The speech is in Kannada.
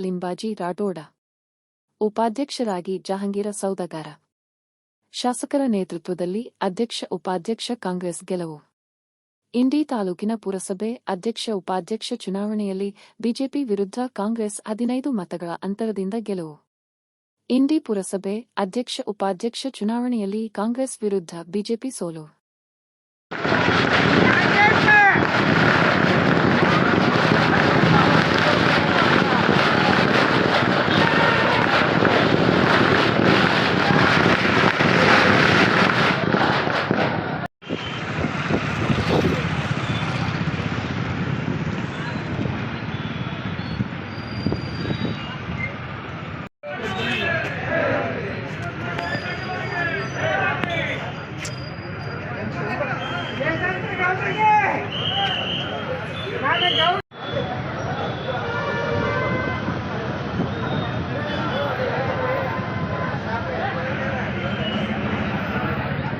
ಲಿಂಬಾಜಿ ರಾಡೋಡ ಉಪಾಧ್ಯಕ್ಷರಾಗಿ ಜಹಾಂಗೀರ ಸೌದಗಾರ. ಶಾಸಕರ ನೇತೃತ್ವದಲ್ಲಿ ಅಧ್ಯಕ್ಷ ಉಪಾಧ್ಯಕ್ಷ ಕಾಂಗ್ರೆಸ್ ಗೆಲುವು. ಇಂಡಿ ತಾಲೂಕಿನ ಪುರಸಭೆ ಅಧ್ಯಕ್ಷ ಉಪಾಧ್ಯಕ್ಷ ಚುನಾವಣೆಯಲ್ಲಿ ಬಿಜೆಪಿ ವಿರುದ್ಧ ಕಾಂಗ್ರೆಸ್ ಹದಿನೈದು ಮತಗಳ ಅಂತರದಿಂದ ಗೆಲುವು. ಇಂಡಿ ಪುರಸಭೆ ಅಧ್ಯಕ್ಷ ಉಪಾಧ್ಯಕ್ಷ ಚುನಾವಣೆಯಲ್ಲಿ ಕಾಂಗ್ರೆಸ್ ವಿರುದ್ಧ ಬಿಜೆಪಿ ಸೋಲು. ನಾನು